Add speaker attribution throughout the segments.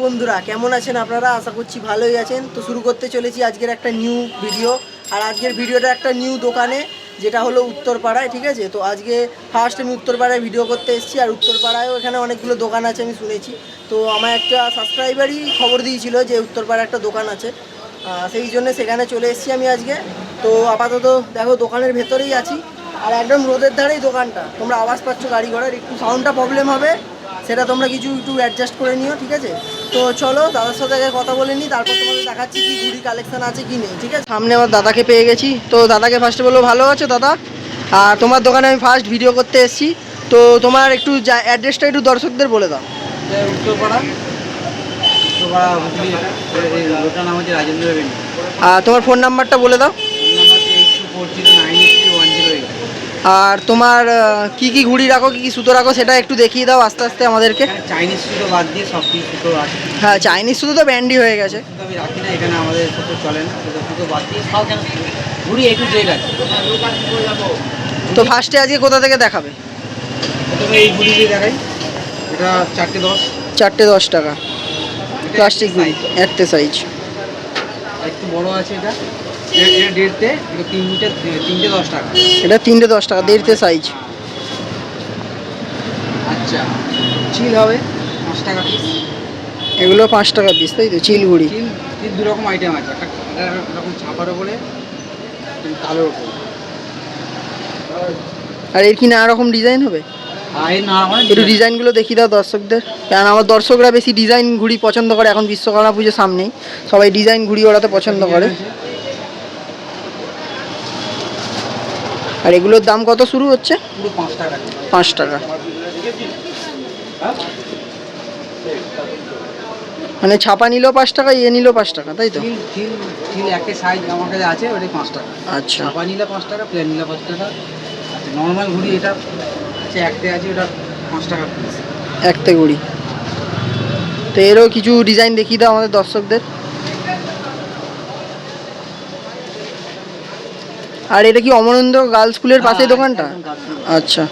Speaker 1: বন্ধুরা, কেমন আছেন আপনারা? আশা করছি ভালোই আছেন। তো শুরু করতে চলেছি আজকের একটা নিউ ভিডিও আর আজকের ভিডিওটা একটা নিউ দোকানে, যেটা হলো উত্তরপাড়ায়, ঠিক আছে? তো আজকে ফার্স্ট আমি উত্তরপাড়ায় ভিডিও করতে এসেছি, আর উত্তরপাড়ায়ও এখানে অনেকগুলো দোকান আছে, আমি শুনেছি। তো আমার একটা সাবস্ক্রাইবারই খবর দিয়েছিল যে উত্তরপাড়ায় একটা দোকান আছে। সেই জন্য সেখানে চলে এসেছি আমি আজকে। তো আপাতত দেখো, দোকানের ভেতরেই আছি। আর একদম রোদের ধারেই দোকানটা। তোমরা আওয়াজ পাচ্ছ গাড়ি ঘোড়ার একটু সাউন্ডটা প্রবলেম হবে, সেটা তোমরা কিছু, একটু অ্যাডজাস্ট করে নিও, ঠিক আছে? তো চলো দাদার সাথে আগে কথা বলে নিই তারপর তোমাদের দেখাচ্ছি কি ঘুড়ি কালেকশন আছে কি নেই ঠিক আছে? সামনে আমার দাদাকে পেয়ে গেছি। তো দাদাকে ফার্স্টে বলব ভালো আছো দাদা? আর তোমার দোকানে আমি ফার্স্ট ভিডিও করতে এসেছি। তো তোমার একটু অ্যাড্রেসটা একটু দর্শকদের বলে দাও।
Speaker 2: উত্তরপাড়া। উত্তরপাড়া হুগলি নাম হচ্ছে রাজেন্দ্র
Speaker 1: আর তোমার ফোন নাম্বারটা বলে দাও।
Speaker 2: নাম্বার হচ্ছে eight two four zero nine eight three one zero eight
Speaker 1: আর তোমার কি কি ঘুড়ি রাখো কি কি সুতো রাখো সেটা একটু দেখিয়ে দাও আস্তে আস্তে আমাদেরকে।
Speaker 2: চাইনিজ সুতো বাদ দিয়ে সব কিছু সুতো আছে।
Speaker 1: হ্যাঁ চাইনিজ সুতো তো ব্যান্ডি হয়ে গেছে।
Speaker 2: আমি রাখি না এখানে আমাদের সুতো চলে না সুতো সুতো বাদ দিয়ে সব কেন ঘুরি একটু জেড আছে।
Speaker 1: তো ফার্স্টে আজকে কোথা থেকে দেখাবে?
Speaker 2: প্রথমে এই ঘুড়ি দিয়ে দেখাই। এটা চারটে দশ।
Speaker 1: চারটে দশ টাকা। প্লাস্টিক ঘুড়ি। একটা সাইজ
Speaker 2: একটু বড় আছে এটা। দেড়তে এটা তিনটে তিনটে দশ টাকা।
Speaker 1: এটা তিনটে দশ টাকা দেড়তে সাইজ
Speaker 2: আচ্ছা চিল হবে পাঁচ টাকা পিস
Speaker 1: এগুলো পাঁচ টাকা পিস তাই তো? চিল ঘুড়ি
Speaker 2: তিন তিন দু রকম আইটেম আছে একটা এরকম ছাপার ওপরে কালোর ওপরে
Speaker 1: আর এর কি নানা রকম ডিজাইন হবে?
Speaker 2: না মানে
Speaker 1: একটু ডিজাইনগুলো দেখিয়ে দাও দর্শকদের। কারণ আমার দর্শকরা বেশি ডিজাইন ঘুড়ি পছন্দ করে এখন বিশ্বকর্মা পুজো সামনেই। সবাই ডিজাইন ঘুড়ি ওড়াতে পছন্দ করে। আর এগুলোর দাম কত শুরু হচ্ছে?
Speaker 2: পাঁচ টাকা।
Speaker 1: মানে ছাপা নিলেও পাঁচ টাকা ইয়ে নিলেও পাঁচ টাকা তাই তো?
Speaker 2: একটা সাইজ আমার কাছে আছে ওটাই পাঁচ টাকা।
Speaker 1: আচ্ছা।
Speaker 2: ছাপা নিলে পাঁচ টাকা প্লেন নিলে পাঁচ টাকা। আচ্ছা নর্মাল ঘুড়ি এটা আছে একটা আছে ওটা পাঁচ টাকা
Speaker 1: ঘুড়ি। তো এরও কিছু ডিজাইন দেখিয়ে দাও আমাদের দর্শকদের। আর এটা কি অমরেন্দ্র গার্লস স্কুলের পাশে
Speaker 2: হ্যাঁ,
Speaker 1: দোকানটা? আচ্ছা।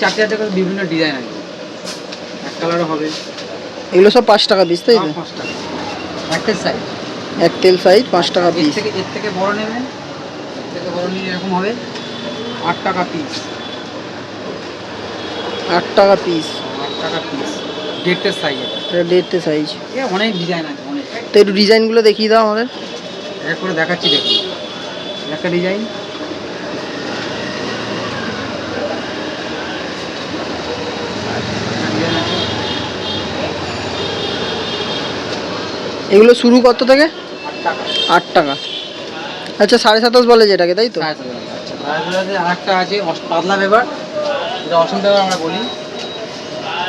Speaker 2: চারটে চারটে করে বিভিন্ন ডিজাইন আছে। এক কালারও হবে।
Speaker 1: এগুলো সব পাঁচ টাকা পিস তাই তো?
Speaker 2: পাঁচ টাকা। সাইজ
Speaker 1: এক তেল সাইজ পাঁচ টাকা পিস
Speaker 2: থেকে এর থেকে বড় নেবেন এর থেকে বড় নিলে এরকম হবে। আট টাকা পিস
Speaker 1: আট টাকা পিস
Speaker 2: আট টাকা পিস সাইজ
Speaker 1: এটা। সাইজ
Speaker 2: এ অনেক ডিজাইন আছে অনেক।
Speaker 1: তো একটু ডিজাইনগুলো দেখিয়ে দাও আমাদের।
Speaker 2: এক করে দেখাচ্ছি দেখুন। একটা ডিজাইন।
Speaker 1: এগুলো শুরু কত থেকে?
Speaker 2: আট টাকা।
Speaker 1: আচ্ছা সাড়ে সাতাশ বলে যেটাকে তাই তো।
Speaker 2: আচ্ছা সাড়ে সাত হাজার আর একটা আছে পাতলা পেপার এটা অসম পেপার আমরা বলি।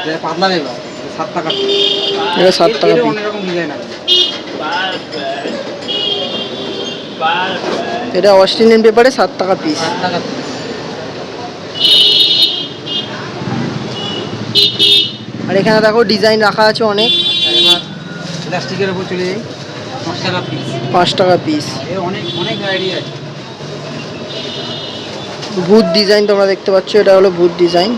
Speaker 2: যেটা পাতলা পেপার সাত টাকা
Speaker 1: সাত টাকা
Speaker 2: অনেক রকম ডিজাইন আছে।
Speaker 1: এটা অস্ট্রেলিয়ান পেপারে সাত টাকা পিস। আর এখানে দেখো ডিজাইন রাখা আছে অনেক।
Speaker 2: আচ্ছা প্লাস্টিকের উপর চলে যাই। পাঁচ টাকা পিস
Speaker 1: পাঁচ টাকা পিস
Speaker 2: অনেক অনেক ভ্যারাইটি আছে।
Speaker 1: ভূত ডিজাইন তোমরা দেখতে পাচ্ছ এটা হলো ভূত ডিজাইন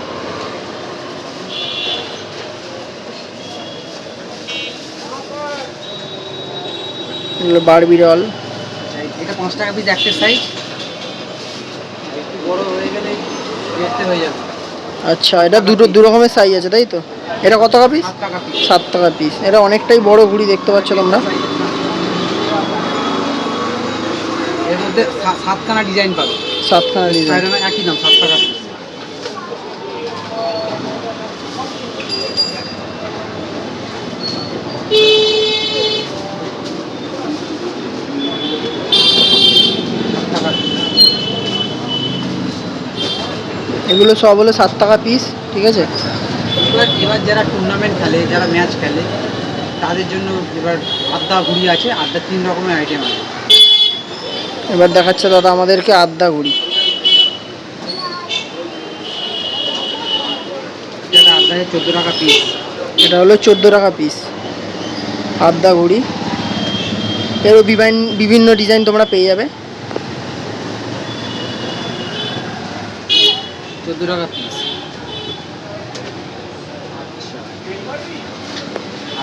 Speaker 1: এগুলো বারবি ডল
Speaker 2: আচ্ছা, এটা পাঁচ টাকা পিস একটা সাইজ একটু বড় হয়ে গেলে দেখতে হয়ে যাবে।
Speaker 1: আচ্ছা এটা দুটো দু রকমের সাইজ আছে তাই তো? এটা কত টাকা পিস
Speaker 2: সাত টাকা পিস
Speaker 1: এটা অনেকটাই বড় ঘুড়ি দেখতে পাচ্ছ তোমরা।
Speaker 2: এর মধ্যে সাতখানা ডিজাইন পাবে।
Speaker 1: সাতখানা ডিজাইন
Speaker 2: একই দাম সাত টাকা
Speaker 1: এগুলো সব হলো সাত টাকা পিস ঠিক আছে?
Speaker 2: এবার এবার যারা টুর্নামেন্ট খেলে যারা ম্যাচ খেলে তাদের জন্য এবার আড্ডা ঘুড়ি আছে আড্ডা তিন রকমের আইটেম আছে।
Speaker 1: এবার দেখাচ্ছে দাদা আমাদেরকে ঘুড়ি।
Speaker 2: আড্ডা আছে চোদ্দ টাকা পিস
Speaker 1: এটা হলো চোদ্দ টাকা পিস আদ্যা ঘুড়ি। এরও বিভিন্ন ডিজাইন তোমরা পেয়ে যাবে।
Speaker 2: চোদ্দ টাকা পিস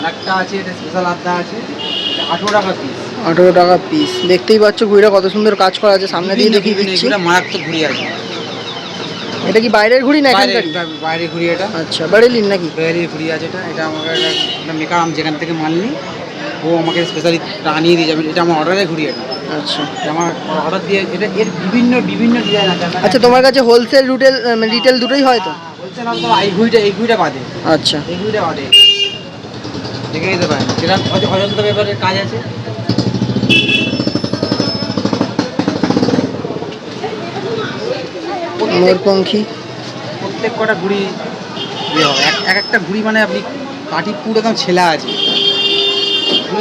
Speaker 2: আচ্ছা। আছে এটা স্পেশাল আড্ডা আছে আঠেরো টাকা পিস
Speaker 1: আঠেরো টাকা পিস দেখতেই পাচ্ছ ঘুড়িটা কত সুন্দর কাজ করা আছে সামনে দিয়ে দেখিয়ে দিচ্ছি।
Speaker 2: মারাত্মক ঘুড়ি আছে
Speaker 1: এটা কি বাইরের ঘুড়ি না
Speaker 2: বাইরে
Speaker 1: এখানকার
Speaker 2: বাইরে ঘুড়ি এটা।
Speaker 1: আচ্ছা বারেলিন নাকি?
Speaker 2: বাইরে ঘুড়ি আছে এটা। এটা আমাকে একটা মেকার আমি যেখান থেকে মাল নিই ও আমাকে স্পেশালি আনিয়ে দিয়ে যাবে এটা আমার অর্ডারে ঘুরিয়ে
Speaker 1: আচ্ছা।
Speaker 2: আমার অর্ডার দিয়ে এটা এর বিভিন্ন বিভিন্ন ডিজাইন আছে।
Speaker 1: আচ্ছা তোমার কাছে হোলসেল রিটেল রিটেল দুটোই হয় তো?
Speaker 2: বলছেন আপনার এই ঘুড়িটা এই ঘুড়িটা বাদে।
Speaker 1: আচ্ছা।
Speaker 2: এই ঘুড়িটা বাদে। দেখে নিতে পারেন। সেটা অজ- অজন্তা পেপারের কাজ আছে।
Speaker 1: মোরপঙ্খী
Speaker 2: প্রত্যেক কটা ঘুড়ি ইয়ে এক এক একটা ঘুড়ি মানে আপনি কাঠি পুরো একদম ছেলা আছে।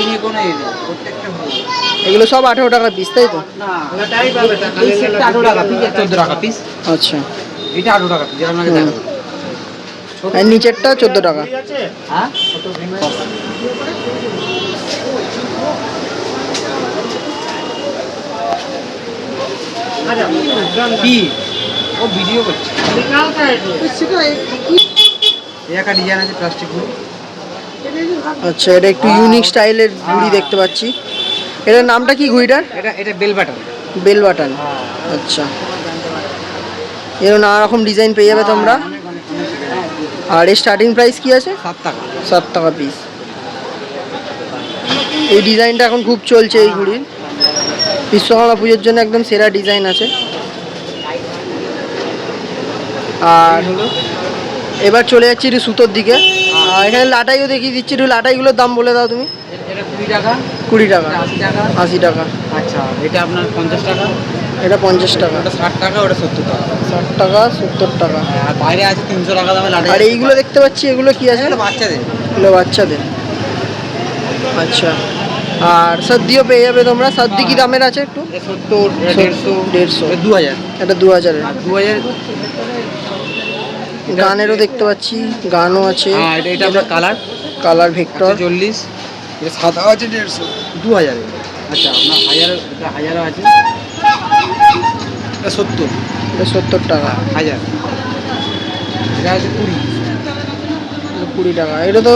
Speaker 2: নিয়ে কোনো নেই প্রত্যেকটা ঘুড়ি
Speaker 1: এগুলো সব আঠেরো টাকা পিস তাই তো?
Speaker 2: না এই সেটটা আঠেরো টাকা পিস চোদ্দ টাকা পিস
Speaker 1: আচ্ছা।
Speaker 2: এটা আঠেরো টাকা পিস আপনাকে দেখাবো।
Speaker 1: আর নিচেরটা চোদ্দ টাকা।
Speaker 2: হ্যাঁ? কি? ও ভিডিও করছে। একটা ডিজাইন আছে প্লাস্টিক ঘুড়ি
Speaker 1: আচ্ছা এটা একটু ইউনিক স্টাইলের ঘুড়ি দেখতে পাচ্ছি। এটার নামটা কি ঘুড়িটার?
Speaker 2: এটা এটা বেল বাটন
Speaker 1: বেল বাটন আচ্ছা। এর নানা রকম ডিজাইন পেয়ে যাবে তোমরা। আর এর স্টার্টিং প্রাইস কি আছে?
Speaker 2: সাত টাকা।
Speaker 1: সাত টাকা পিস এই ডিজাইনটা এখন খুব চলছে এই ঘুড়ির। বিশ্বকর্মা পুজোর জন্য একদম সেরা ডিজাইন আছে। আর এবার চলে যাচ্ছি একটু সুতোর দিকে। আর এখানে লাটাইও দেখিয়ে দিচ্ছি একটু লাটাইগুলোর দাম বলে দাও তুমি।
Speaker 2: এটা কুড়ি টাকা।
Speaker 1: কুড়ি টাকা।
Speaker 2: আশি টাকা।
Speaker 1: আশি টাকা।
Speaker 2: আচ্ছা এটা আপনার পঞ্চাশ টাকা?
Speaker 1: এটা পঞ্চাশ টাকা।
Speaker 2: ওটা ষাট টাকা ওটা সত্তর টাকা।
Speaker 1: ষাট টাকা সত্তর টাকা।
Speaker 2: আর বাইরে আছে তিনশো টাকা দামে
Speaker 1: আর এইগুলো দেখতে পাচ্ছি এগুলো কি আছে?
Speaker 2: বাচ্চাদের।
Speaker 1: এগুলো বাচ্চাদের। আচ্ছা। আর সর্দিও পেয়ে যাবে তোমরা। সর্দি কি দামের আছে একটু?
Speaker 2: সত্তর দেড়শো
Speaker 1: দেড়শো।
Speaker 2: দু হাজার
Speaker 1: এটা দু হাজারের
Speaker 2: দু হাজার
Speaker 1: গানেরও দেখতে পাচ্ছি গানও আছে।
Speaker 2: হ্যাঁ এটা এটা আপনার কালার
Speaker 1: কালার ভেক্টর
Speaker 2: চল্লিশ এটা সাদা আছে দেড়শো। দু হাজার। আচ্ছা আপনার হাজার এটা হাজারও আছে? এটা সত্তর।
Speaker 1: এটা সত্তর টাকা।
Speaker 2: হাজার। এটা আছে কুড়ি।
Speaker 1: কুড়ি টাকা। এটা তো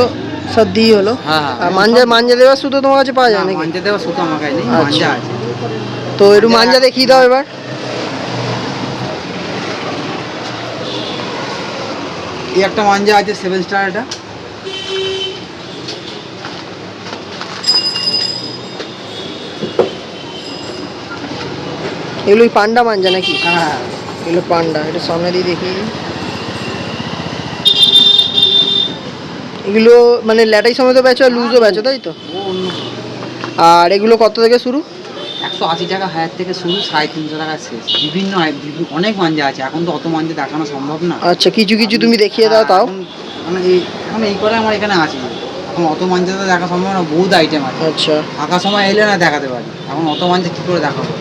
Speaker 1: সর্দি হলো।
Speaker 2: হ্যাঁ
Speaker 1: আর মাঞ্জা মাঞ্জা দেওয়ার শুধু তোমার কাছে পাওয়া যায় নাকি?
Speaker 2: মাঞ্জা দেওয়া শুধু আমার কাছে নেই
Speaker 1: আচ্ছা।
Speaker 2: মাঞ্জা আছে।
Speaker 1: তো একটু মাঞ্জা দেখিয়ে দাও এবার।
Speaker 2: এই একটা মাঞ্জা আছে সেভেন স্টার এটা।
Speaker 1: এগুলো পান্ডা মাঞ্জা নাকি?
Speaker 2: হ্যাঁ।
Speaker 1: এগুলো পান্ডা এটা সামনে দিয়ে দেখি এগুলো মানে ল্যাটাই সমেত বেচো আর লুজও বেচো তাই তো? আর এগুলো কত থেকে শুরু?
Speaker 2: একশো আশি টাকা হাজার থেকে শুরু সাড়ে তিনশো টাকা শেষ বিভিন্ন অনেক মাঞ্জা আছে। এখন তো অত মাঞ্জা দেখানো সম্ভব না।
Speaker 1: আচ্ছা কিছু কিছু তুমি দেখিয়ে দাও তাও।
Speaker 2: এখন মানে এই এখন এই করে আমার এখানে আছে। এখন অত মাঞ্জা তো দেখা সম্ভব না বহুত আইটেম আছে।
Speaker 1: আচ্ছা।
Speaker 2: ফাঁকা সময় এলে না দেখাতে পারি। এখন অত মাঞ্জা কী করে দেখাবো?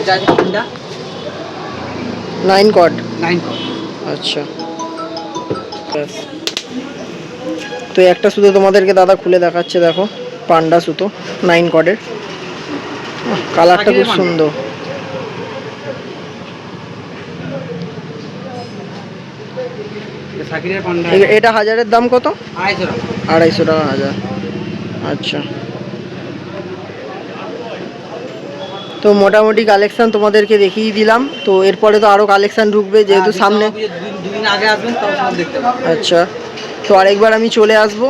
Speaker 2: এটা আছে পান্ডা
Speaker 1: নাইন কট
Speaker 2: নাইন
Speaker 1: আচ্ছা। তো একটা সুতো তোমাদেরকে দাদা খুলে দেখাচ্ছে দেখো। পান্ডা সুতো নাইন কটের কালারটা খুব সুন্দর। এটা হাজারের দাম কত?
Speaker 2: আড়াইশো টাকা।
Speaker 1: হাজার। আচ্ছা। তো মোটামুটি কালেকশন তোমাদেরকে দেখিয়ে দিলাম। তো এরপরে তো আরও কালেকশন ঢুকবে যেহেতু
Speaker 2: হ্যাঁ,
Speaker 1: সামনে
Speaker 2: আগে আসবেন দেখতে পাবেন।
Speaker 1: আচ্ছা। তো আরেকবার আমি চলে আসব।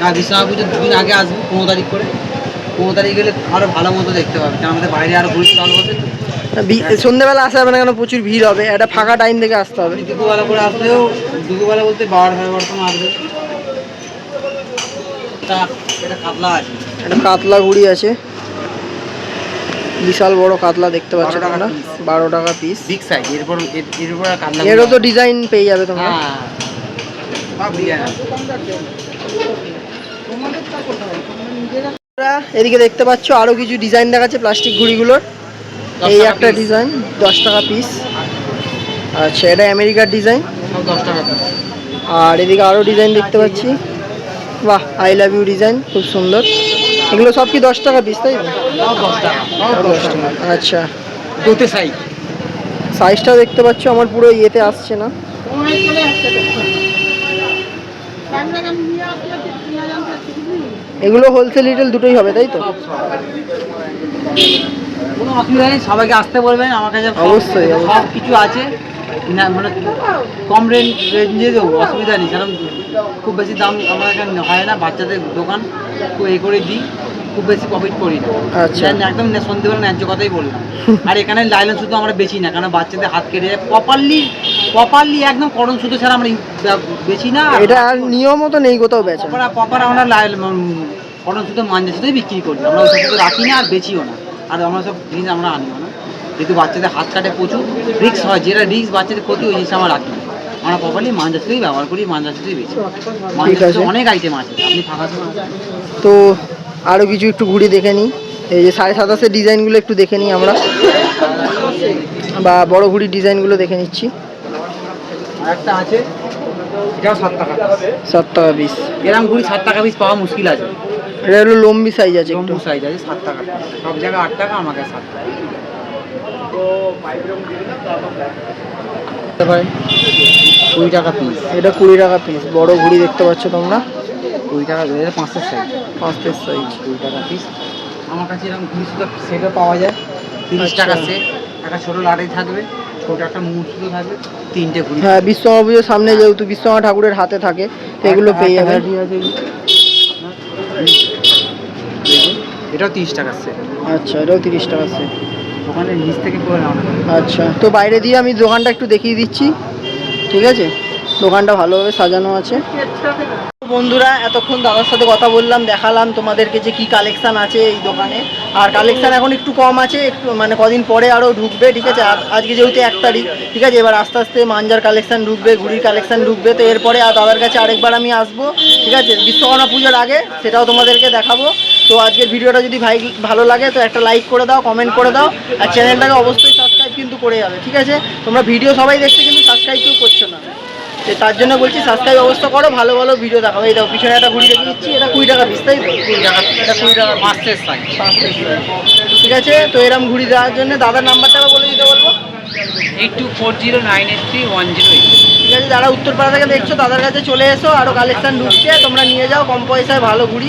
Speaker 2: না পুজোর দুদিন আগে আসবেন পনেরো তারিখ করে। পনেরো তারিখ গেলে আরও ভালো মতো দেখতে কারণ আমাদের বাইরে আরও ঘুরি স্টল বসে তো
Speaker 1: সন্ধ্যেবেলা আসা যাবে না কেন প্রচুর ভিড় হবে একটা ফাঁকা টাইম দেখে আসতে হবে।
Speaker 2: দুপুরবেলা করে আসলেও দুপুরবেলা বলতে বারোটা সাড়ে সময় আসবে।
Speaker 1: একটা কাতলা ঘুড়ি আছে। বিশাল বড় কাতলা দেখতে পাচ্ছ
Speaker 2: 12
Speaker 1: তোমরা বারো টাকা পিস
Speaker 2: বিগ সাইজ এরপর এরপর কাতলা
Speaker 1: এরও তো ডিজাইন পেয়ে যাবে তোমরা।
Speaker 2: হ্যাঁ।
Speaker 1: এদিকে দেখতে পাচ্ছ আরও কিছু ডিজাইন দেখাচ্ছে প্লাস্টিক ঘুড়িগুলোর। এই একটা ডিজাইন দশ টাকা পিস আচ্ছা এটা আমেরিকার ডিজাইন। আর এদিকে আরও ডিজাইন দেখতে পাচ্ছি। বাহ আই লাভ ইউ ডিজাইন খুব সুন্দর। এগুলো সব কি দশ টাকা পিস তাই আচ্ছা।
Speaker 2: দোতে সাইজ
Speaker 1: সাইজটা দেখতে পাচ্ছ আমার পুরো ইয়েতে আসছে না। এগুলো হোলসেল রিটেল দুটোই হবে তাই তো
Speaker 2: কোনো অসুবিধা নেই সবাইকে আসতে বলবেন আমার কাছে
Speaker 1: অবশ্যই।
Speaker 2: সব কিছু আছে না মানে কম রেঞ্জ রেঞ্জে দেবো অসুবিধা নেই কারণ খুব বেশি দাম আমার এখানে হয় না বাচ্চাদের দোকান খুব এ করে দিই খুব বেশি প্রফিট করি না
Speaker 1: আচ্ছা।
Speaker 2: একদম না- সন্ধ্যেবেলা ন্যায্য কথাই বললাম আর এখানে লাইলেন শুধু আমরা বেচি না কারণ বাচ্চাদের হাত কেটে যায় প্রপারলি প্রপারলি একদম করণ শুধু ছাড়া আমরা বে- বেচি না।
Speaker 1: এটা আর নিয়মও তো নেই কোথাও বেচা
Speaker 2: প্রপার প্রপার আমরা করণ শুধু মাঞ্জা শুধুই বিক্রি করি আমরা ওই শুধু রাখি না আর বেচিও না। আর আমরা সব জিনিস আমরা আনিও না। যেহেতু বাচ্চাদের হাত কাটে প্রচুর রিক্স হয়। যেটা রিক্স বাচ্চাদের ক্ষতি ওই জিনিস আমরা রাখি না। আমরা প্রপারলি মাঞ্জা শুধুই ব্যবহার করি মাঞ্জা শুধুই বেচি। মাঞ্জা
Speaker 1: আছে।
Speaker 2: শুধু অনেক আইটেম আছে। আপনি ফাঁকা সময়
Speaker 1: তো আরও কিছু একটু ঘুরে দেখে নিই। এই যে সাড়ে সাতাশের ডিজাইনগুলো একটু দেখে নিই আমরা। বা বড় ঘুড়ির ডিজাইনগুলো দেখে নিচ্ছি।
Speaker 2: একটা আছে এটাও সাত টাকা
Speaker 1: সাত টাকা পিস
Speaker 2: এরকম ঘুরি সাত টাকা পিস পাওয়া মুশকিল আছে।
Speaker 1: এটা হলো লম্বি সাইজ আছে
Speaker 2: জম্বু সাইজ আছে সাত টাকা সব জায়গায় আট টাকা আমাকে সাত টাকা। কুড়ি টাকা পিস
Speaker 1: এটা কুড়ি টাকা পিস বড় ঘুড়ি দেখতে পাচ্ছ তোমরা?
Speaker 2: কুড়ি টাকা এটা পাঁচশো সাইজ
Speaker 1: পাঁচটের সাইজ
Speaker 2: কুড়ি টাকা পিস আমার কাছে এরকম ঘুড়ি সেটও পাওয়া যায়। তিরিশ
Speaker 1: আচ্ছা।
Speaker 2: টাকা সেট একটা ছোটো লাড়ি থাকবে। ছোটো একটা মুখ সুতো তিনটে ঘুড়ি।
Speaker 1: হ্যাঁ বিশ্বকর্মা পুজোর সামনে যেহেতু বিশ্বকর্মা ঠাকুরের হাতে থাকে তো এগুলো পেয়ে যাবেন।
Speaker 2: এটাও তিরিশ টাকার সেট
Speaker 1: আচ্ছা এটাও তিরিশ টাকা সেট
Speaker 2: ওখানে নিচ থেকে করে
Speaker 1: আচ্ছা তো বাইরে দিয়ে আমি দোকানটা একটু দেখিয়ে দিচ্ছি ঠিক আছে? দোকানটা ভালোভাবে সাজানো আছে। বন্ধুরা, এতক্ষণ দাদার সাথে কথা বললাম, দেখালাম তোমাদেরকে যে কি কালেকশান আছে এই দোকানে। আর কালেকশান এখন একটু কম আছে, একটু মানে কদিন পরে আরও ঢুকবে, ঠিক আছে? আজকে যেহেতু এক তারিখ, ঠিক আছে? এবার আস্তে আস্তে মাঞ্জার কালেকশান ঢুকবে, ঘুড়ির কালেকশন ঢুকবে, তো এরপরে আর দাদার কাছে আরেকবার আমি আসব, ঠিক আছে? বিশ্বকর্মা পুজোর আগে, সেটাও তোমাদেরকে দেখাবো। তো আজকের ভিডিওটা যদি ভাই ভালো লাগে, তো একটা লাইক করে দাও কমেন্ট করে দাও, আর চ্যানেলটাকে অবশ্যই সাবস্ক্রাইব কিন্তু করে যাবে, ঠিক আছে? তোমরা ভিডিও সবাই দেখছ কিন্তু সাবস্ক্রাইব কেউ করছ না। তো তার জন্য বলছি সাবস্ক্রাইব অবস্থা করো ভালো ভালো ভিডিও দেখাবো এই দেখো পিছনে একটা ঘুড়ি রেখে দিচ্ছি এটা কুড়ি টাকা পিস তাই তো?
Speaker 2: কুড়ি টাকা এটা কুড়ি টাকা মাস্টার সাইজ
Speaker 1: ঠিক আছে তো এরম ঘুড়ি দেওয়ার জন্য দাদার নাম্বারটা বলে দিতে বলব।
Speaker 2: Eight two four zero nine eight three one zero eight
Speaker 1: ঠিক আছে যারা উত্তরপাড়া থেকে দেখছ তাদের কাছে চলে এসো আরও কালেকশন ঢুকছে তোমরা নিয়ে যাও কম পয়সায় ভালো ঘুড়ি।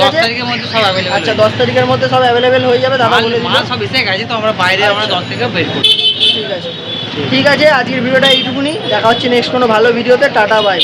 Speaker 2: দশ তারিখের মধ্যে সব অ্যাভেলেবেল
Speaker 1: আচ্ছা দশ তারিখের মধ্যে সব অ্যাভেলেবেল হয়ে যাবে দাদা বলে
Speaker 2: সব এসে গেছে তো আমরা বাইরে আমরা দশ থেকে বের করি
Speaker 1: ঠিক আছে। ঠিক আছে আজকের ভিডিওটা এইটুকুনি। দেখা হচ্ছে নেক্সট কোনো ভালো ভিডিওতে। Tata bye